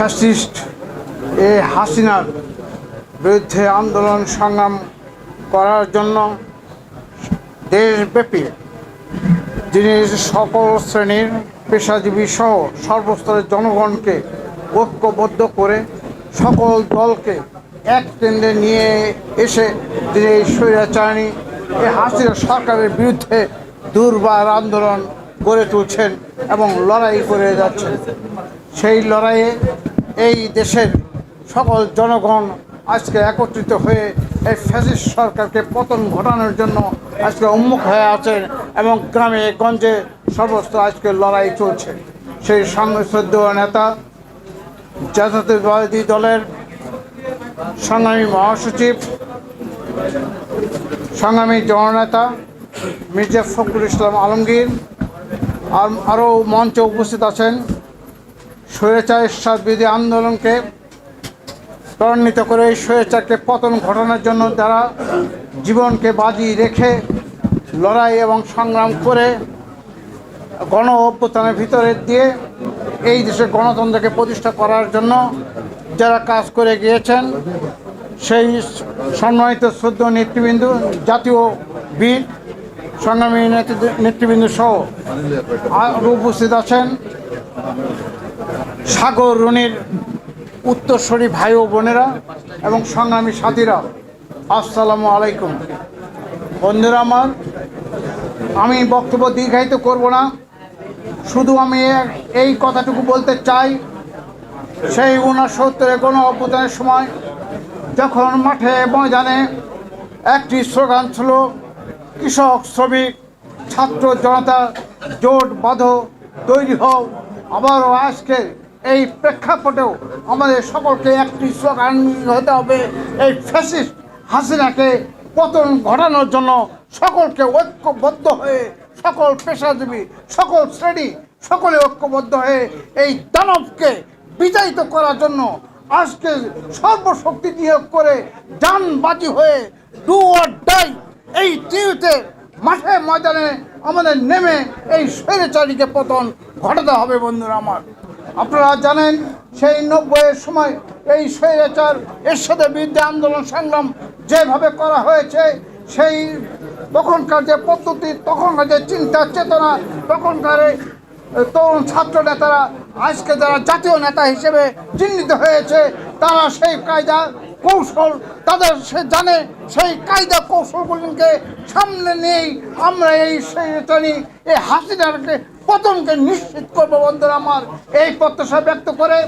Fascist এ হাসিনার বিরুদ্ধে আন্দোলন সংগ্রাম করার জন্য দেশব্যাপী, যিনি সকল শ্রেণির পেশাজীবী সহ সর্বস্তরের জনগণকে ঐক্যবদ্ধ করে সকল দলকে এক কেন্দ্রে নিয়ে এসে তিনি এই স্বৈরাচারণী, এ হাসিনা সরকারের বিরুদ্ধে দুর্বার আন্দোলন গড়ে তুলছেন এবং লড়াই করে যাচ্ছেন। সেই লড়াইয়ে এই দেশের সকল জনগণ আজকে একত্রিত হয়ে এই ফ্যাসিস্ট সরকারকে পতন ঘটানোর জন্য আজকে উন্মুখ হয়ে আছেন এবং গ্রামে গঞ্জে সর্বস্ত আজকে লড়াই চলছে। সেই সংশ্রদ্ধ নেতা জাতীয়তাবাদী দলের সংগ্রামী মহাসচিব, সংগ্রামী জননেতা মির্জা ফখরুল ইসলাম আলমগীর, আর আরও মঞ্চে উপস্থিত আছেন স্বৈরাচার বিরোধী আন্দোলনকে ত্বরান্বিত করে এই স্বৈরাচারকে পতন ঘটানোর জন্য তারা জীবনকে বাজি রেখে লড়াই এবং সংগ্রাম করে গণ অভ্যুত্থানের ভিতরে দিয়ে এই দেশের গণতন্ত্রকে প্রতিষ্ঠা করার জন্য যারা কাজ করে গিয়েছেন, সেই সম্মানিত শ্রদ্ধ নেতৃবৃন্দ, জাতীয় বীর, সংগ্রামী নেতৃ- নেতৃবৃন্দ সহ উপস্থিত আছেন। সাগর রনির উত্তরস্বরী ভাই ও বোনেরা এবং সংগ্রামী সাথীরা, আসসালামু আলাইকুম। বন্ধুরা আমার, আমি বক্তব্য দীর্ঘায়িত করব না। শুধু আমি এই কথাটুকু বলতে চাই, সেই উনসত্তরে গণ অভ্যুত্থানের সময় যখন মাঠে ময়দানে একটি স্লোগান ছিল, কৃষক, শ্রমিক, ছাত্র, জনতা, জোট বাঁধ, তৈরি হও, আবারও আজকে এই প্রেক্ষাপটেও আমাদের সকলকে একটি স্লোগান হতে হবে, এই ফ্যাসিস্ট হাসিনাকে পতন ঘটানোর জন্য সকলকে ঐক্যবদ্ধ হয়ে সকল পেশাজীবী, সকল শ্রেণি, সকলে ঐক্যবদ্ধ হয়ে এই দানবকে বিতাড়িত করার জন্য আজকে সর্বশক্তি নিয়োগ করে যানবাজি হয়ে ডু অর ডাই এই টিউতে মাঠে ময়দানে আমাদের নেমে এই স্বৈরাচারীকে পতন ঘটাতে হবে বন্ধুরা আমার। আপনারা জানেন, সেই নব্বইয়ের সময় এই স্বৈরাচার, এরশাদের বিরুদ্ধে আন্দোলন সংগ্রাম যেভাবে করা হয়েছে, সেই তখনকার যে পদ্ধতি, তখনকার যে চিন্তা, চেতনা, তখনকার তরুণ ছাত্র নেতারা, আজকে যারা জাতীয় নেতা হিসেবে চিহ্নিত হয়েছে, তারা সেই কায়দা কৌশল, তাদের সে জানে, সেই কায়দা কৌশলগুলিকে সামনে নিয়েই আমরা এই সেই এই হাসিনারকে পতনকে নিশ্চিত করব বন্ধুরা আমার। এই প্রত্যাশা ব্যক্ত করে